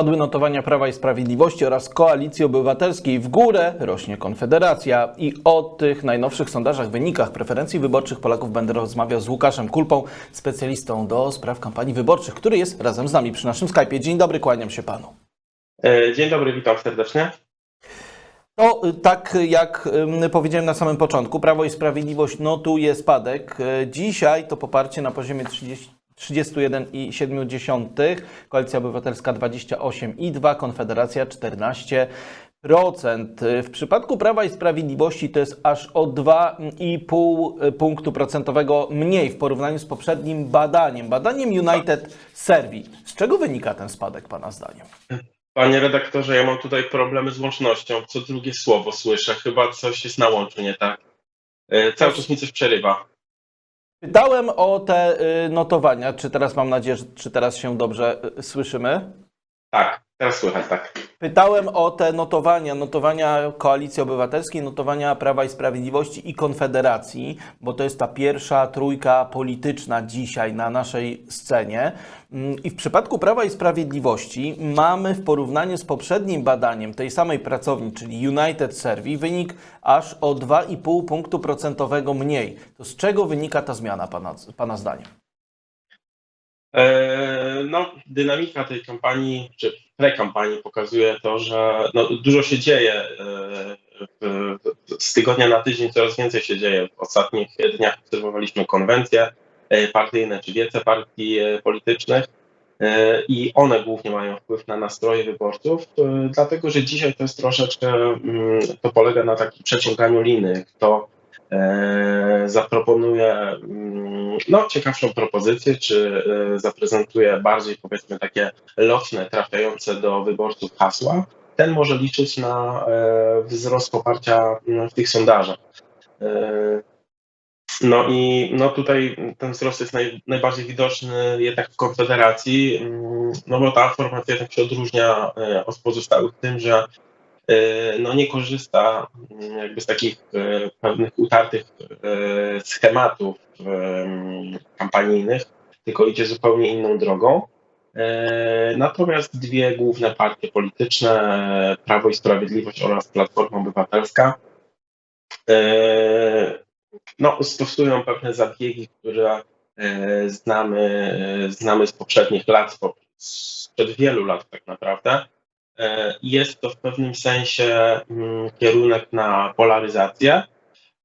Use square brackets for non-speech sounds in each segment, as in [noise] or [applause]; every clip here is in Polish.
Padły notowania Prawa i Sprawiedliwości oraz Koalicji Obywatelskiej. W górę rośnie Konfederacja. I o tych najnowszych sondażach, wynikach preferencji wyborczych Polaków będę rozmawiał z Łukaszem Kulpą, specjalistą do spraw kampanii wyborczych, który jest razem z nami przy naszym Skype'ie. Dzień dobry, kłaniam się panu. E, Dzień dobry, witam serdecznie. Y, tak jak ym, powiedziałem na samym początku, Prawo i Sprawiedliwość notuje spadek. Y, Dzisiaj to poparcie na poziomie 30 31,7, Koalicja Obywatelska 28,2, Konfederacja 14%. W przypadku Prawa i Sprawiedliwości to jest aż o 2,5 punktu procentowego mniej w porównaniu z poprzednim badaniem, badaniem United Survey. Z czego wynika ten spadek Pana zdaniem? Panie redaktorze, ja mam tutaj problemy z łącznością. Co drugie słowo słyszę. Chyba coś jest na łączu nie tak. E, Cały czas mi coś przerywa. Pytałem o te y, notowania. Czy teraz mam nadzieję, że czy teraz się dobrze y, słyszymy? Tak, teraz słychać, tak. Pytałem o te notowania, notowania Koalicji Obywatelskiej, notowania Prawa i Sprawiedliwości i Konfederacji, bo to jest ta pierwsza trójka polityczna dzisiaj na naszej scenie. Mm, I w przypadku Prawa i Sprawiedliwości mamy w porównaniu z poprzednim badaniem tej samej pracowni, czyli United Survey, wynik aż o 2,5 punktu procentowego mniej. To z czego wynika ta zmiana, Pana, pana zdaniem? E, No, dynamika tej kampanii, czy prekampanii pokazuje to, że no, dużo się dzieje. e, Z tygodnia na tydzień coraz więcej się dzieje. W ostatnich dniach obserwowaliśmy konwencje e, partyjne czy wiece partii politycznych i one głównie mają wpływ na nastroje wyborców, dlatego że dzisiaj to jest troszeczkę, mm, to polega na takim przeciąganiu liny, kto zaproponuje mm, no, ciekawszą propozycję, czy e, zaprezentuje bardziej powiedzmy takie lotne, trafiające do wyborców hasła, ten może liczyć na e, wzrost poparcia mm, w tych sondażach. E, No i no tutaj ten wzrost jest naj, najbardziej widoczny jednak w Konfederacji, mm, no bo ta formacja tak się odróżnia e, od pozostałych tym, że e, no nie korzysta mm, jakby z takich e, pewnych utartych e, schematów em, kampanijnych, tylko idzie zupełnie inną drogą. E, Natomiast dwie główne partie polityczne, Prawo i Sprawiedliwość oraz Platforma Obywatelska, e, no, stosują pewne zabiegi, które e, znamy, e, znamy z poprzednich lat, sprzed wielu lat tak naprawdę. E, Jest to w pewnym sensie mm, kierunek na polaryzację.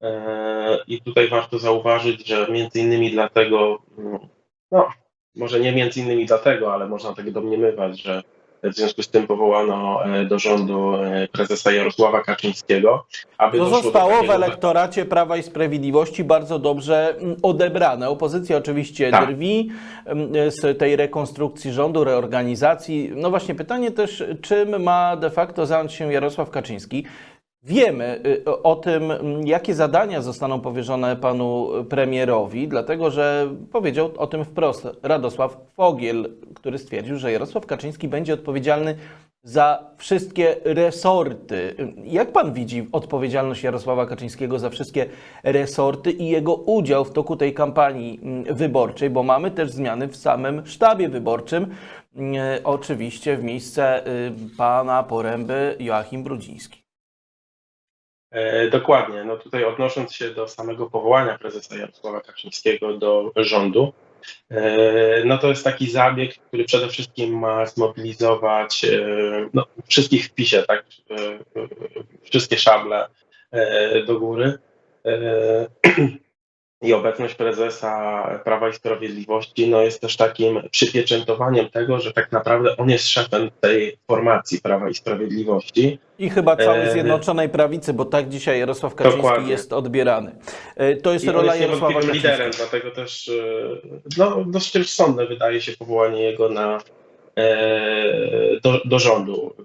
E, I tutaj warto zauważyć, że między innymi dlatego, mm, no, może nie między innymi dlatego, ale można tak domniemywać, że w związku z tym powołano e, do rządu e, prezesa Jarosława Kaczyńskiego, aby do zostało w elektoracie Prawa i Sprawiedliwości bardzo dobrze mm, odebrane. Opozycja oczywiście Tak. drwi mm, z tej rekonstrukcji rządu, reorganizacji. No właśnie pytanie też, czym ma de facto zająć się Jarosław Kaczyński. Wiemy y, o- tym, mm, jakie zadania zostaną powierzone panu premierowi, dlatego że powiedział o tym wprost Radosław Fogiel, który stwierdził, że Jarosław Kaczyński będzie odpowiedzialny za wszystkie resorty. Jak pan widzi odpowiedzialność Jarosława Kaczyńskiego za wszystkie resorty i jego udział w toku tej kampanii mm, wyborczej, bo mamy też zmiany w samym sztabie wyborczym. Mm, Oczywiście w miejsce y, pana Poręby Joachim Brudziński. E, Dokładnie. No tutaj odnosząc się do samego powołania prezesa Jarosława Kaczyńskiego do rządu, e, no to jest taki zabieg, który przede wszystkim ma zmobilizować e, no, wszystkich w PiSie, tak, wszystkie szable do góry. [clears throat] I obecność prezesa Prawa i Sprawiedliwości no, jest też takim przypieczętowaniem tego, że tak naprawdę on jest szefem tej formacji Prawa i Sprawiedliwości. I chyba całej E, Zjednoczonej Prawicy, bo tak dzisiaj Jarosław Kaczyński Dokładnie. jest odbierany. E, To jest I on rola jest Jarosława Kaczyńskiego. liderem, dlatego też e, no, dość rozsądne wydaje się powołanie jego na, do, do rządu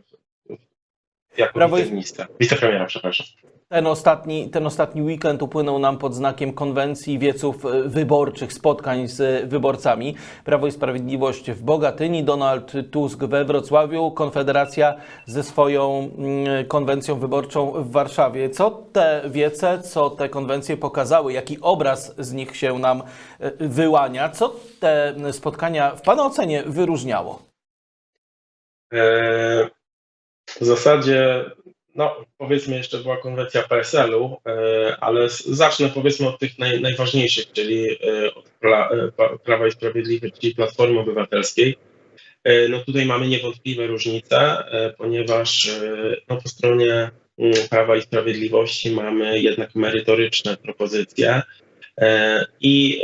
jako Prawo wiceministra, wicepremiera, przepraszam. Ten ostatni, ten ostatni weekend upłynął nam pod znakiem konwencji wieców e, wyborczych, spotkań z wyborcami. Prawo i Sprawiedliwość w Bogatyni, Donald Tusk we Wrocławiu, Konfederacja ze swoją mm, konwencją wyborczą w Warszawie. Co te wiece, co te konwencje pokazały? Jaki obraz z nich się nam e, wyłania? Co te spotkania w Pana ocenie wyróżniało? E, W zasadzie, no powiedzmy jeszcze była konwencja PSL-u, e, ale zacznę powiedzmy od tych naj, najważniejszych, czyli e, od e, Prawa i Sprawiedliwości, Platformy Obywatelskiej. No tutaj mamy niewątpliwe różnice, ponieważ no, po stronie mm, Prawa i Sprawiedliwości mamy jednak merytoryczne propozycje i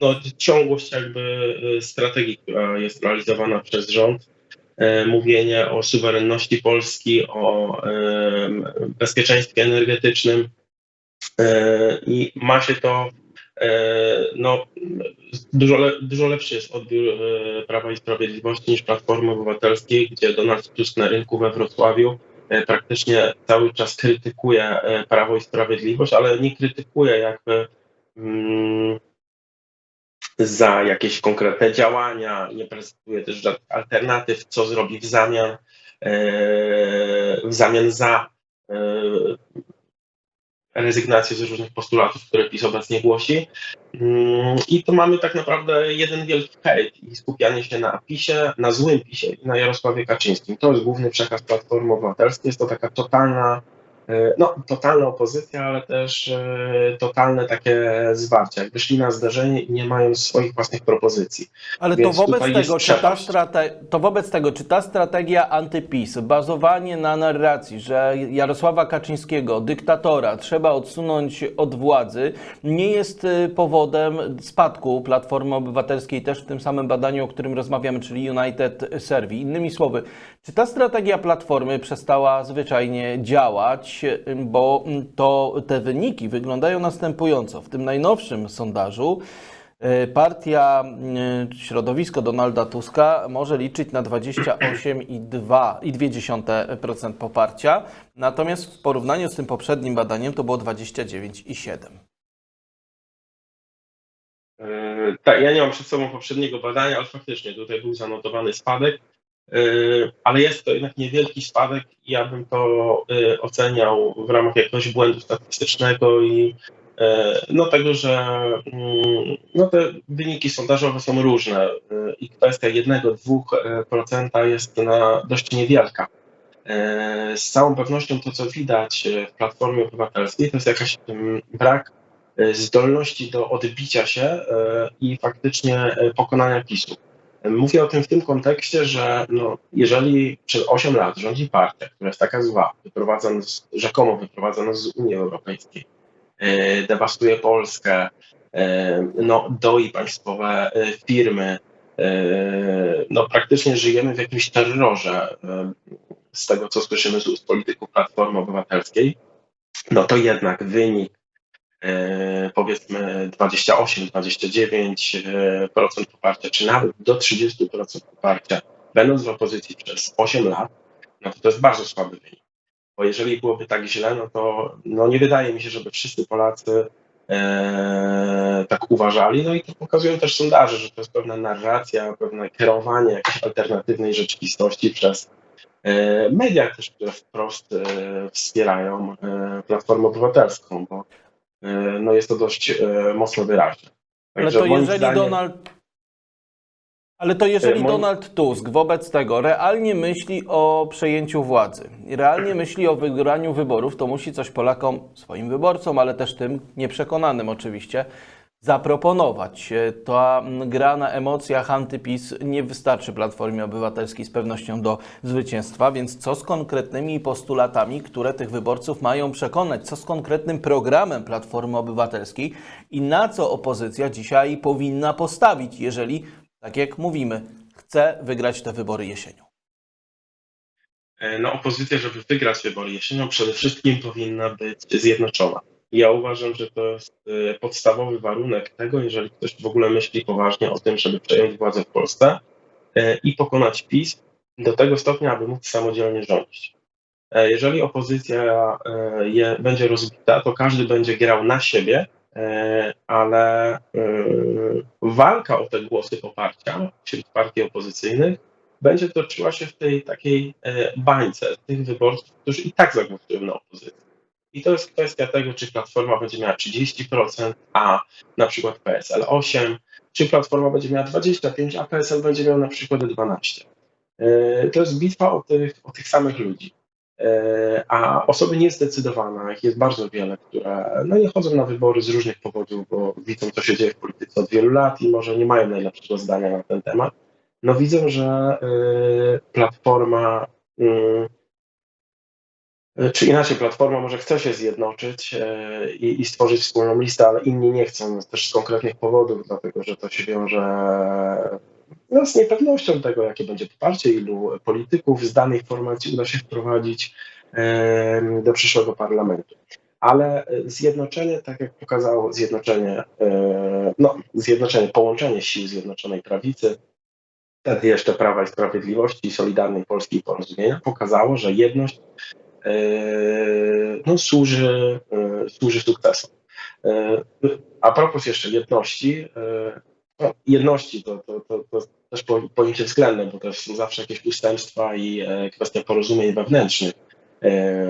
no, ciągłość jakby strategii, która jest realizowana przez rząd, mówienie o suwerenności Polski, o em, bezpieczeństwie energetycznym. E, i ma się to e, no, dużo, le, dużo lepszy jest odbiór e, Prawa i Sprawiedliwości niż Platformy Obywatelskiej, gdzie Donald Tusk na rynku we Wrocławiu e, praktycznie cały czas krytykuje e, Prawo i Sprawiedliwość, ale nie krytykuje jakby mm, za jakieś konkretne działania, nie prezentuje też żadnych alternatyw, co zrobi w zamian, e, w zamian za e, rezygnację z różnych postulatów, które PiS obecnie głosi. Mm, I to mamy tak naprawdę jeden wielki hejt i skupianie się na PiSie, na złym PiSie na Jarosławie Kaczyńskim. To jest główny przekaz Platformy Obywatelskiej. Jest to taka totalna, no totalna opozycja, ale też e, totalne takie zwarcie. Jakby szli na zderzenie i nie mają swoich własnych propozycji. Ale to wobec, tego, czy ta strate- to wobec tego, czy ta strategia antypis, bazowanie na narracji, że Jarosława Kaczyńskiego, dyktatora, trzeba odsunąć od władzy, nie jest y, powodem spadku Platformy Obywatelskiej też w tym samym badaniu, o którym rozmawiamy, czyli United Survey. Innymi słowy, czy ta strategia Platformy przestała zwyczajnie działać, bo to te wyniki wyglądają następująco. W tym najnowszym sondażu E, Partia, e, środowisko Donalda Tuska może liczyć na 28,2% poparcia, natomiast w porównaniu z tym poprzednim badaniem to było 29,7%. E, Tak, ja nie mam przed sobą poprzedniego badania, ale faktycznie tutaj był zanotowany spadek, ale jest to jednak niewielki spadek i ja bym to e, oceniał w ramach jakiegoś błędu statystycznego i e, no tego, że mm, no te wyniki sondażowe są różne e, i kwestia 1-2% jest na dość niewielka. E, Z całą pewnością to, co widać e, w Platformie Obywatelskiej, to jest jakaś mm, brak e, zdolności do odbicia się e, i faktycznie e, pokonania PiSu. Mówię o tym w tym kontekście, że no, jeżeli przez 8 lat rządzi partia, która jest taka zła, wyprowadza nas, rzekomo wyprowadza nas z Unii Europejskiej, e, dewastuje Polskę, e, no, doi państwowe e, firmy, no, praktycznie żyjemy w jakimś terrorze z tego, co słyszymy z ust polityków Platformy Obywatelskiej, no to jednak wynik powiedzmy 28-29% poparcia, czy nawet do 30% poparcia, będąc w opozycji przez 8 lat, no to to jest bardzo słaby wynik. Bo jeżeli byłoby tak źle, no to no nie wydaje mi się, żeby wszyscy Polacy e, tak uważali. No i to pokazują też sondaże, że to jest pewna narracja, pewne kierowanie jakiejś alternatywnej rzeczywistości przez e, media też, które wprost e, wspierają e, Platformę Obywatelską, bo e, no jest to dość e, mocno wyraźne. Ale Także to moim jeżeli zdaniem- Donald. Ale to jeżeli E, Donald Tusk wobec tego realnie myśli o przejęciu władzy, i realnie myśli o wygraniu wyborów, to musi coś Polakom, swoim wyborcom, ale też tym nieprzekonanym oczywiście, zaproponować. E, Ta mm, gra na emocjach antypis nie wystarczy Platformie Obywatelskiej z pewnością do zwycięstwa, więc co z konkretnymi postulatami, które tych wyborców mają przekonać? Co z konkretnym programem Platformy Obywatelskiej i na co opozycja dzisiaj powinna postawić, jeżeli, tak jak mówimy, chce wygrać te wybory jesienią? E, No, opozycja, żeby wygrać wybory jesienią, przede wszystkim powinna być zjednoczona. Ja uważam, że to jest e, podstawowy warunek tego, jeżeli ktoś w ogóle myśli poważnie o tym, żeby przejąć władzę w Polsce e, i pokonać PiS do tego stopnia, aby móc samodzielnie rządzić. E, Jeżeli opozycja e, je, będzie rozbita, to każdy będzie grał na siebie, e, ale walka o te głosy poparcia wśród partii opozycyjnych będzie toczyła się w tej takiej bańce tych wyborców, którzy i tak zagłosują na opozycję. I to jest kwestia tego, czy Platforma będzie miała 30%, a na przykład PSL 8%, czy Platforma będzie miała 25%, a PSL będzie miał na przykład 12%. E, To jest bitwa o tych, o tych samych ludzi. E, A osoby niezdecydowane, jest bardzo wiele, które no nie chodzą na wybory z różnych powodów, bo widzą, co się dzieje w polityce od wielu lat i może nie mają najlepszego zdania na ten temat. No widzą, że e, Platforma, mm, czy inaczej, Platforma może chce się zjednoczyć e, i, i stworzyć wspólną listę, ale inni nie chcą też z konkretnych powodów, dlatego że to się wiąże no, z niepewnością tego, jakie będzie poparcie, ilu polityków z danej formacji uda się wprowadzić em, do przyszłego parlamentu. Ale e, zjednoczenie, tak jak pokazało zjednoczenie, e, no, zjednoczenie, połączenie sił Zjednoczonej Prawicy, wtedy jeszcze Prawa i Sprawiedliwości i Solidarnej Polski i Porozumienia, pokazało, że jedność e, no, służy, e, służy sukcesom. E, A propos jeszcze jedności, no, jedności to, to, to, to też po- pojęcie względne, bo to są zawsze jakieś ustępstwa i kwestia porozumień wewnętrznych,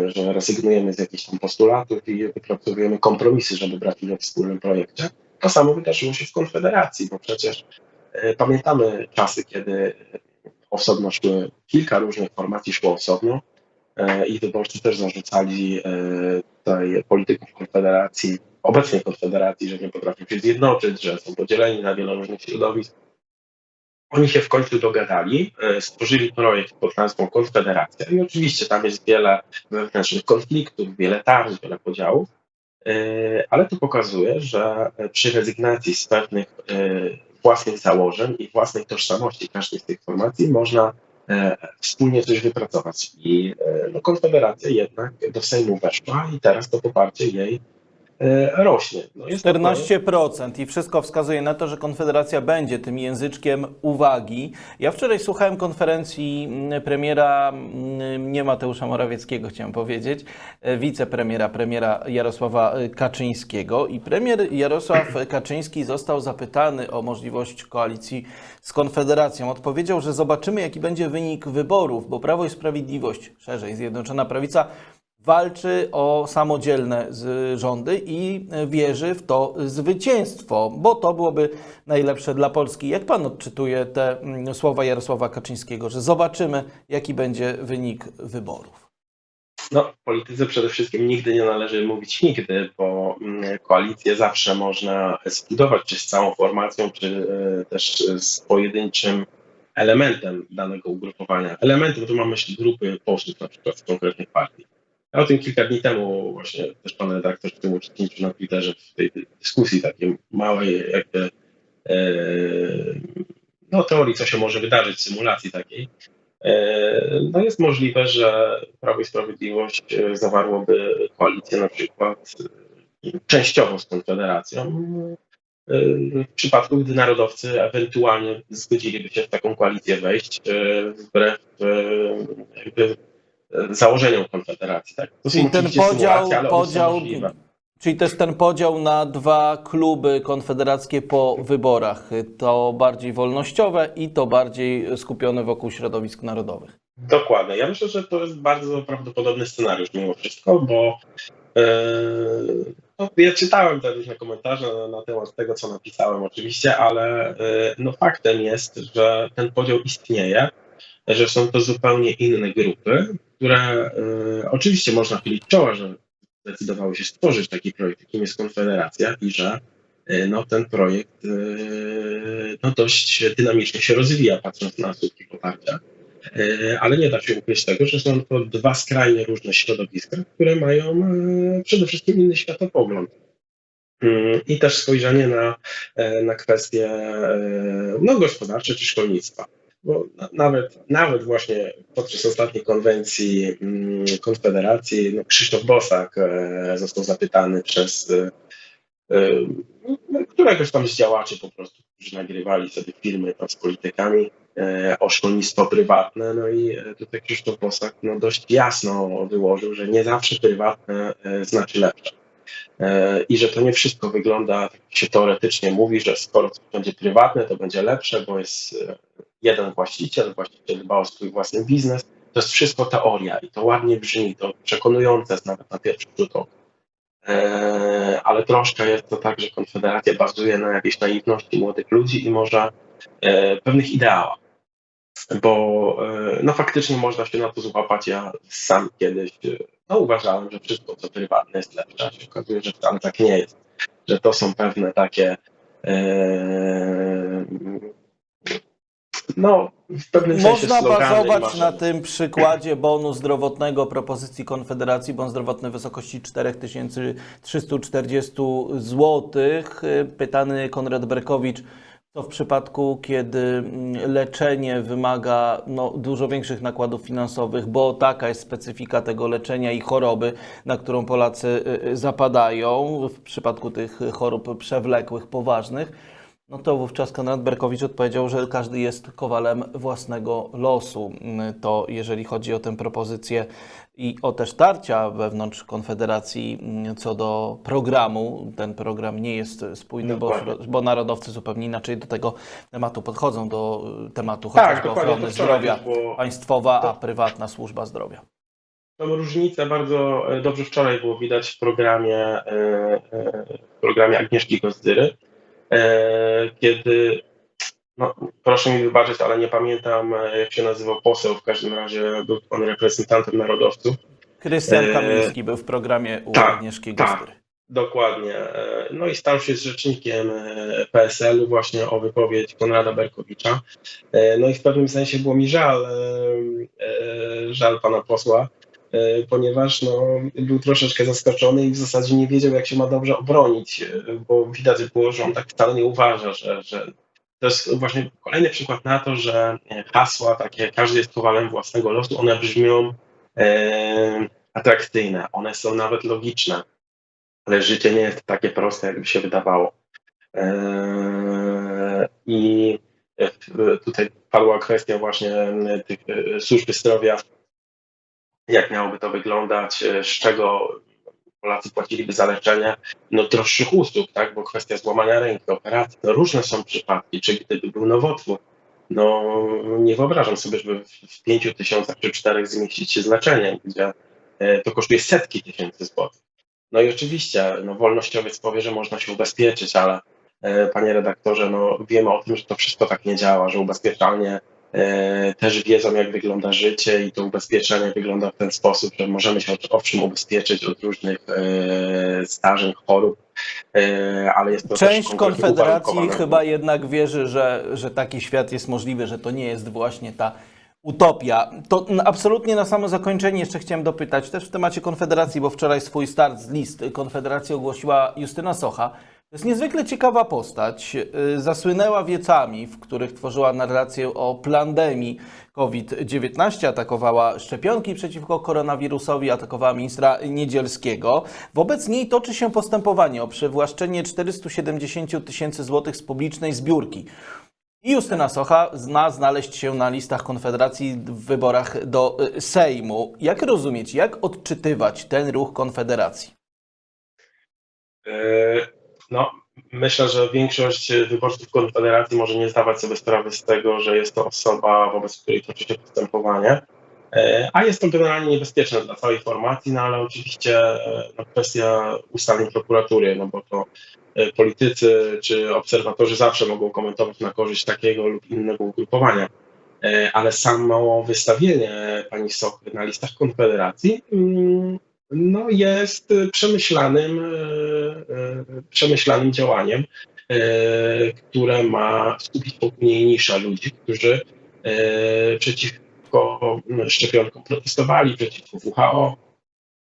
że rezygnujemy z jakichś tam postulatów i wypracowujemy kompromisy, żeby brać udział w wspólnym projekcie. To samo wydarzyło się w Konfederacji, bo przecież pamiętamy czasy, kiedy osobno szły, kilka różnych formacji szło osobno e, i wyborcy też zarzucali e, tutaj polityków Konfederacji, obecnej Konfederacji, że nie potrafią się zjednoczyć, że są podzieleni na wiele różnych środowisk. Oni się w końcu dogadali, e, stworzyli projekt pod nazwą Konfederacja i oczywiście tam jest wiele wewnętrznych konfliktów, wiele tarć, wiele podziałów, ale to pokazuje, że przy rezygnacji z pewnych własnych założeń i własnej tożsamości każdej z tych formacji można wspólnie coś wypracować. I e, no, Konfederacja jednak do Sejmu weszła i teraz to poparcie jej e, rośnie. No, jest to projekt- 14% i wszystko wskazuje na to, że Konfederacja będzie tym języczkiem uwagi. Ja wczoraj słuchałem konferencji mm, premiera, mm, nie Mateusza Morawieckiego chciałem powiedzieć, e, wicepremiera, premiera Jarosława e, Kaczyńskiego i premier Jarosław [clears throat] Kaczyński został zapytany o możliwość koalicji z Konfederacją. Odpowiedział, że zobaczymy jaki będzie wynik wyborów, bo Prawo i Sprawiedliwość, szerzej Zjednoczona Prawica, walczy o samodzielne rządy i wierzy w to zwycięstwo, bo to byłoby najlepsze dla Polski. Jak pan odczytuje te mm, słowa Jarosława Kaczyńskiego, że zobaczymy, jaki będzie wynik wyborów? No, w polityce przede wszystkim nigdy nie należy mówić nigdy, bo mm, koalicję zawsze można zbudować, czy z całą formacją, czy e, też z pojedynczym elementem danego ugrupowania. Elementem tu mam myśli grupy posłów na przykład z konkretnych partii. Ja o tym kilka dni temu właśnie też pan redaktor w tym uczestniczył na Twitterze w tej dyskusji takiej małej jakby e, no, teorii, co się może wydarzyć, symulacji takiej. E, No jest możliwe, że Prawo i Sprawiedliwość e, zawarłoby koalicję na przykład częściowo z Konfederacją. W przypadku, gdy narodowcy ewentualnie zgodziliby się w taką koalicję wejść wbrew jakby założeniom Konfederacji. Tak? To Czyli ten podział, podział, czyli też ten podział na dwa kluby konfederackie po wyborach, to bardziej wolnościowe i to bardziej skupione wokół środowisk narodowych. Dokładnie. Ja myślę, że to jest bardzo prawdopodobny scenariusz mimo wszystko, bo e, no, ja czytałem te różne komentarze na, na temat tego, co napisałem oczywiście, ale e, no, faktem jest, że ten podział istnieje, że są to zupełnie inne grupy, które e, oczywiście można chylić czoła, że zdecydowały się stworzyć taki projekt, jakim jest Konfederacja i że e, no, ten projekt e, no, dość dynamicznie się rozwija, patrząc na skutki poparcia. Ale nie da się ukryć tego, że są to dwa skrajnie różne środowiska, które mają przede wszystkim inny światopogląd. I też spojrzenie na, na kwestie no, gospodarcze czy szkolnictwa. Bo na, nawet, nawet właśnie podczas ostatniej konwencji mm, Konfederacji no, Krzysztof Bosak e, został zapytany przez e, e, no, któregoś tam z działaczy po prostu, którzy nagrywali sobie filmy tam z politykami, o szkolnictwo prywatne. No i tutaj Krzysztof Bosak no, dość jasno wyłożył, że nie zawsze prywatne znaczy lepsze. I że to nie wszystko wygląda, tak się teoretycznie mówi, że skoro coś będzie prywatne, to będzie lepsze, bo jest jeden właściciel, właściciel dba o swój własny biznes. To jest wszystko teoria i to ładnie brzmi, to przekonujące jest nawet na pierwszy rzut oka. E, ale troszkę jest to tak, że Konfederacja bazuje na jakiejś naiwności młodych ludzi i może e, pewnych ideałach. bo e, no faktycznie można się na to złapać. Ja sam kiedyś e, no, uważałem, że wszystko co prywatne jest lepsze, a się okazuje, że wcale tak nie jest. Że to są pewne takie e, no w pewnym sensie Można bazować na tym przykładzie bonu zdrowotnego propozycji Konfederacji. Bon zdrowotny w wysokości 4340 zł. Pytany Konrad Berkowicz, co w przypadku, kiedy mm, leczenie wymaga no, dużo większych nakładów finansowych, bo taka jest specyfika tego leczenia i choroby, na którą Polacy y, y, zapadają w przypadku tych chorób przewlekłych, poważnych. No to wówczas Konrad Berkowicz odpowiedział, że każdy jest kowalem własnego losu. To jeżeli chodzi o tę propozycję i o też tarcia wewnątrz Konfederacji co do programu, ten program nie jest spójny, bo, bo narodowcy zupełnie inaczej do tego tematu podchodzą, do tematu Tak, chociażby dokładnie, ochrony zdrowia było- państwowa, a prywatna służba zdrowia. Tą różnicę bardzo e, dobrze wczoraj było widać w programie, e, e, w programie Agnieszki Gozdyry, kiedy, no, proszę mi wybaczyć, ale nie pamiętam e, jak się nazywał poseł, w każdym razie był on reprezentantem narodowców. Krystian Eee, Kamiński był w programie u tak, Agnieszki tak. Gozdyry. Dokładnie. E, No i stał się z rzecznikiem e, PSL-u właśnie o wypowiedź Konrada Berkowicza. E, No i w pewnym sensie było mi żal, e, e, żal pana posła, e, ponieważ no, był troszeczkę zaskoczony i w zasadzie nie wiedział, jak się ma dobrze obronić, e, bo widać było, że on tak wcale nie uważa, że, że to jest właśnie kolejny przykład na to, że e, hasła takie każdy jest kowalem własnego losu, one brzmią e, atrakcyjne, one są nawet logiczne ale życie nie jest takie proste, jakby się wydawało. Eee, I e, tutaj padła kwestia właśnie tych e, służby zdrowia, jak miałoby to wyglądać, e, z czego Polacy płaciliby za leczenie no, droższych usług, tak? bo kwestia złamania ręki, operacji, różne są przypadki, czy gdyby był nowotwór, no nie wyobrażam sobie, żeby w- pięciu tysiącach czy czterech zmieścić się z leczeniem, gdzie e, to kosztuje setki tysięcy złotych. No i oczywiście, no, wolnościowiec powie, że można się ubezpieczyć, ale e, panie redaktorze, no, wiemy o tym, że to wszystko tak nie działa, że ubezpieczalnie też wiedzą, jak wygląda życie i to ubezpieczenie wygląda w ten sposób, że możemy się owszem ubezpieczyć od różnych e, zdarzeń, chorób, e, ale jest to Część Konfederacji chyba jednak wierzy, że, że taki świat jest możliwy, że to nie jest właśnie ta utopia. To absolutnie na samo zakończenie jeszcze chciałem dopytać, też w temacie Konfederacji, bo wczoraj swój start z list Konfederacji ogłosiła Justyna Socha. To jest niezwykle ciekawa postać. Y, Zasłynęła wiecami, w których tworzyła narrację o pandemii COVID-19, atakowała szczepionki przeciwko koronawirusowi, atakowała ministra Niedzielskiego. Wobec niej toczy się postępowanie o przywłaszczenie 470 tysięcy złotych z publicznej zbiórki. I Justyna Socha zna znaleźć się na listach Konfederacji w wyborach do y, Sejmu. Jak rozumieć, jak odczytywać ten ruch Konfederacji? E, No, myślę, że większość wyborców Konfederacji może nie zdawać sobie sprawy z tego, że jest to osoba, wobec której toczy się postępowanie. E, A jest to generalnie niebezpieczne dla całej formacji, no ale oczywiście e, no, kwestia ustaleń prokuratury, no bo to e, politycy czy obserwatorzy zawsze mogą komentować na korzyść takiego lub innego ugrupowania. Ale samo wystawienie pani Sochy na listach Konfederacji mm, no, jest przemyślanym, przemyślanym działaniem, e, które ma skupić wokół niej nisza ludzi, którzy e, przeciwko mm, szczepionkom protestowali, przeciwko WHO,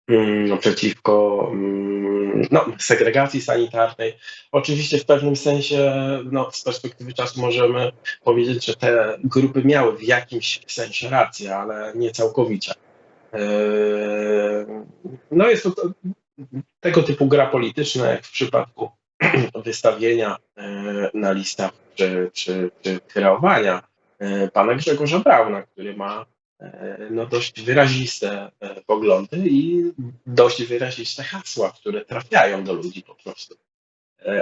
mm, przeciwko mm, no, segregacji sanitarnej. Oczywiście w pewnym sensie, no, z perspektywy czasu możemy powiedzieć, że te grupy miały w jakimś sensie rację, ale nie całkowicie. No jest to tego typu gra polityczna, jak w przypadku [clears throat] wystawienia e, na listach czy, czy, czy kreowania e, pana Grzegorza Brauna, który ma e, no, dość wyraziste poglądy i dość wyraziste hasła, które trafiają do ludzi po prostu.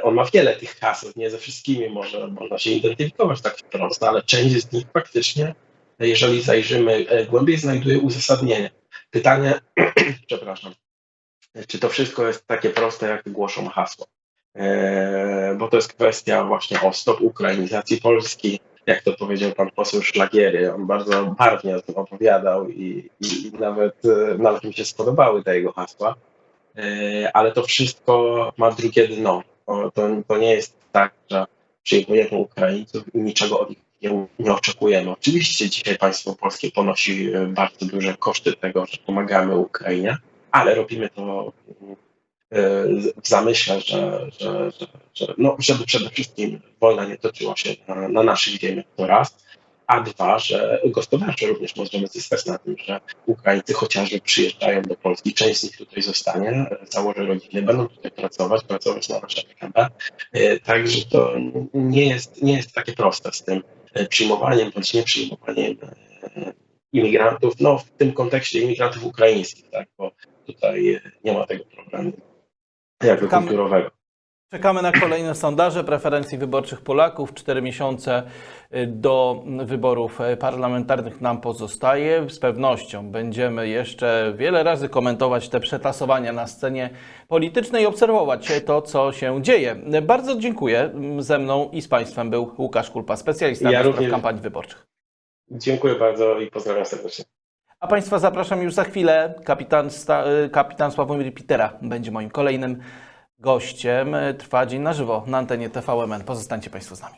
On ma wiele tych haseł, nie ze wszystkimi może, można się identyfikować tak wprost, ale część z nich faktycznie, jeżeli zajrzymy głębiej, znajduje uzasadnienie. Pytanie, [clears throat] przepraszam, czy to wszystko jest takie proste, jak głoszą hasła? E, Bo to jest kwestia właśnie o stop ukrainizacji Polski, jak to powiedział pan poseł Szlagiery. On bardzo barwnie o tym opowiadał i, i, i nawet, e, nawet mi się spodobały te jego hasła. E, Ale to wszystko ma drugie dno. To, to nie jest tak, że przyjmujemy Ukraińców i niczego od nich nie, nie oczekujemy. Oczywiście dzisiaj państwo polskie ponosi e, bardzo duże koszty tego, że pomagamy Ukrainie, ale robimy to e, w zamyśle, że, że, że, że no, żeby przede wszystkim wojna nie toczyła się na, na naszych ziemiach, to raz, a dwa, że gospodarczo również możemy zyskać na tym, że Ukraińcy chociażby przyjeżdżają do Polski, część z nich tutaj zostanie, założy rodziny, będą tutaj pracować, pracować na nasze PKB, E, Także to nie jest, nie jest takie proste z tym e, przyjmowaniem bądź nieprzyjmowaniem imigrantów, no w tym kontekście imigrantów ukraińskich, tak, bo tutaj e, nie ma tego problemu jakby Czekamy. kulturowego. Czekamy na kolejne sondaże preferencji wyborczych Polaków. Cztery miesiące y, do wyborów y, parlamentarnych nam pozostaje. Z pewnością będziemy jeszcze wiele razy komentować te przetasowania na scenie politycznej i obserwować to, co się dzieje. Bardzo dziękuję. Ze mną i z Państwem był Łukasz Kulpa, specjalista Ja do spraw kampanii wyborczych. Dziękuję bardzo i pozdrawiam serdecznie. A Państwa zapraszam już za chwilę. Kapitan, Sta- y, kapitan Sławomir Pitera będzie moim kolejnym gościem. Trwa dzień na żywo na antenie TVMN. Pozostańcie Państwo z nami.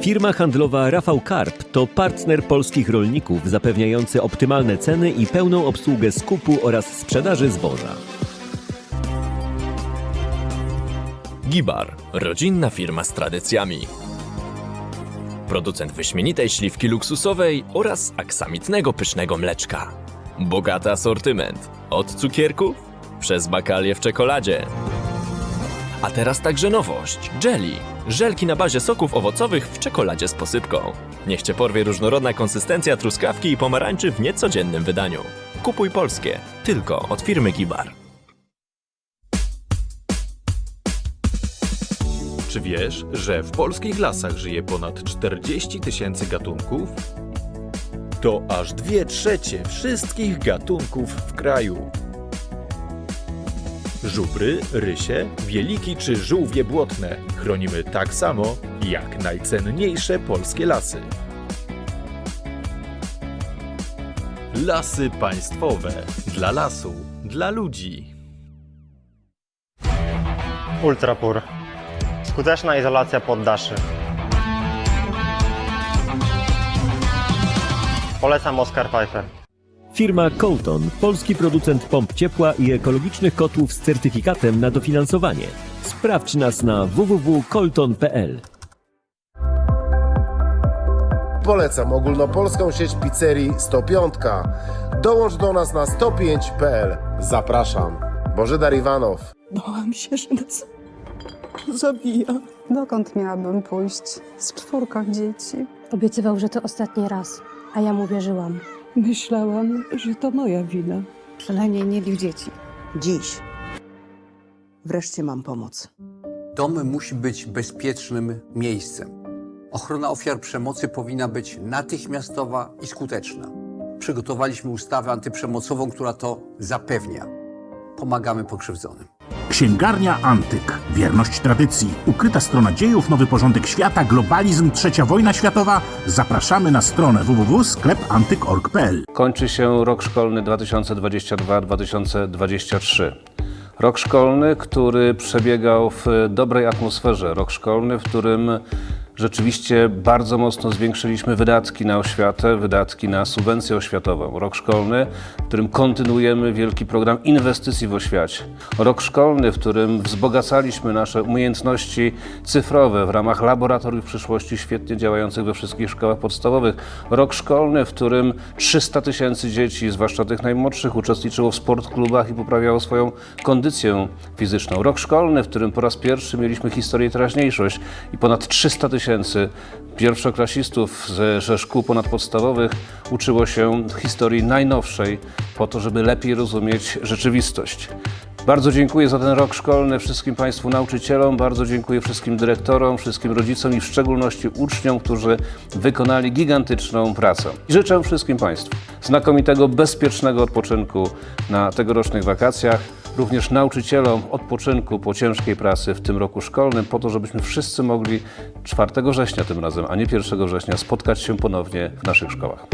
Firma handlowa Rafał Karp to partner polskich rolników zapewniający optymalne ceny i pełną obsługę skupu oraz sprzedaży zboża. Gibar. Rodzinna firma z tradycjami. Producent wyśmienitej śliwki luksusowej oraz aksamitnego pysznego mleczka. Bogaty asortyment. Od cukierków przez bakalie w czekoladzie. A teraz także nowość. Jelly. Żelki na bazie soków owocowych w czekoladzie z posypką. Niech Cię porwie różnorodna konsystencja truskawki i pomarańczy w niecodziennym wydaniu. Kupuj polskie. Tylko od firmy Gibar. Czy wiesz, że w polskich lasach żyje ponad 40 tysięcy gatunków? To aż dwie trzecie wszystkich gatunków w kraju. Żubry, rysie, wieliki czy żółwie błotne chronimy tak samo jak najcenniejsze polskie lasy. Lasy państwowe. Dla lasu, dla ludzi. Ultrapur. Skuteczna izolacja poddaszy. Polecam Oscar Pfeiffer. Firma Colton, polski producent pomp ciepła i ekologicznych kotłów z certyfikatem na dofinansowanie. Sprawdź nas na www.colton.pl. Polecam ogólnopolską sieć pizzerii 105. Dołącz do nas na 105.pl. Zapraszam. Bożydar Iwanow. Bałam się, że nas zabija. Dokąd miałabym pójść? Z czwórką dzieci. Obiecywał, że to ostatni raz, a ja mu wierzyłam. Myślałam, że to moja wina. Przynajmniej nie bił dzieci. Dziś. Wreszcie mam pomoc. Dom musi być bezpiecznym miejscem. Ochrona ofiar przemocy powinna być natychmiastowa i skuteczna. Przygotowaliśmy ustawę antyprzemocową, która to zapewnia. Pomagamy pokrzywdzonym. Księgarnia Antyk. Wierność tradycji. Ukryta strona dziejów, nowy porządek świata, globalizm, trzecia wojna światowa. Zapraszamy na stronę www.sklepantyk.org.pl. Kończy się rok szkolny 2022-2023. Rok szkolny, który przebiegał w dobrej atmosferze. Rok szkolny, w którym Rzeczywiście bardzo mocno zwiększyliśmy wydatki na oświatę, wydatki na subwencję oświatową. Rok szkolny, w którym kontynuujemy wielki program inwestycji w oświacie. Rok szkolny, w którym wzbogacaliśmy nasze umiejętności cyfrowe w ramach laboratoriów przyszłości świetnie działających we wszystkich szkołach podstawowych. Rok szkolny, w którym 300 tysięcy dzieci, zwłaszcza tych najmłodszych, uczestniczyło w sportklubach i poprawiało swoją kondycję fizyczną. Rok szkolny, w którym po raz pierwszy mieliśmy historię i teraźniejszość i ponad 300 tysięcy pierwszoklasistów ze, ze szkół ponadpodstawowych uczyło się historii najnowszej po to, żeby lepiej rozumieć rzeczywistość. Bardzo dziękuję za ten rok szkolny wszystkim Państwu nauczycielom, bardzo dziękuję wszystkim dyrektorom, wszystkim rodzicom i w szczególności uczniom, którzy wykonali gigantyczną pracę. I życzę wszystkim Państwu znakomitego, bezpiecznego odpoczynku na tegorocznych wakacjach, również nauczycielom odpoczynku po ciężkiej pracy w tym roku szkolnym, po to, żebyśmy wszyscy mogli 4 września tym razem, a nie 1 września spotkać się ponownie w naszych szkołach.